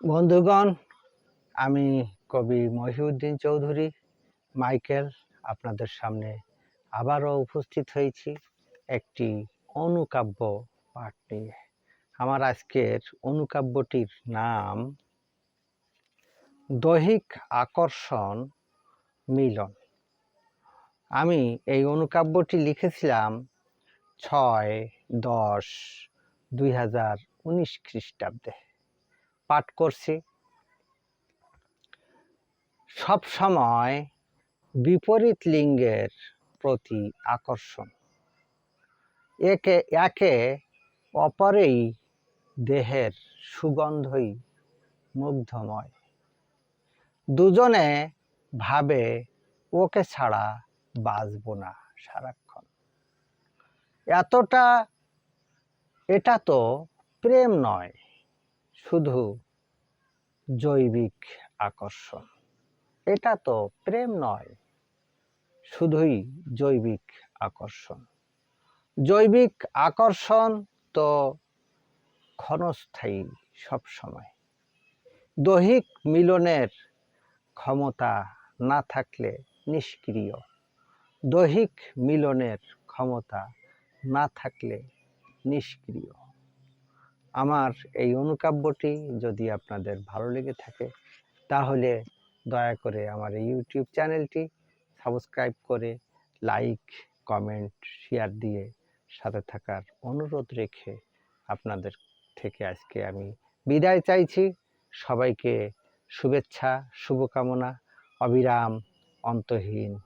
বন্ধুগণ, আমি কবি মহিউদ্দিন চৌধুরী, মাইকেল আপনাদের সামনে আবারও উপস্থিত হয়েছি একটি অনুকাব্য পাঠ নিয়ে। আমার আজকের অনুকাব্যটির নাম দৈহিক আকর্ষণ মিলন। আমি এই অনুকাব্যটি লিখেছিলাম ছয় দশ দুই হাজার উনিশ খ্রিস্টাব্দে। পাঠ করছি। সব সময় বিপরীত লিঙ্গের প্রতি আকর্ষণ। একে একে অপরেই দেহের সুগন্ধই মুগ্ধময়। দুজনে ভাবে, ওকে ছাড়া বাঁচব না সারাক্ষণ। এতটা, এটা তো প্রেম নয়, শুধু জৈবিক আকর্ষণ। এটা তো প্রেম নয়, শুধুই জৈবিক আকর্ষণ। জৈবিক আকর্ষণ তো ক্ষণস্থায়ী সবসময়। দৈহিক মিলনের ক্ষমতা না থাকলে নিষ্ক্রিয়। দৈহিক মিলনের ক্ষমতা না থাকলে নিষ্ক্রিয়। আমার এই অনুকাব্যটি যদি আপনাদের ভালো লেগে থাকে, তাহলে দয়া করে আমার এই ইউটিউব চ্যানেলটি সাবস্ক্রাইব করে লাইক, কমেন্ট, শেয়ার দিয়ে সাথে থাকার অনুরোধ রেখে আপনাদের থেকে আজকে আমি বিদায় চাইছি। সবাইকে শুভেচ্ছা, শুভকামনা, অবিরাম, অন্তহীন,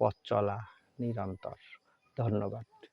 পথ চলা নিরন্তর। ধন্যবাদ।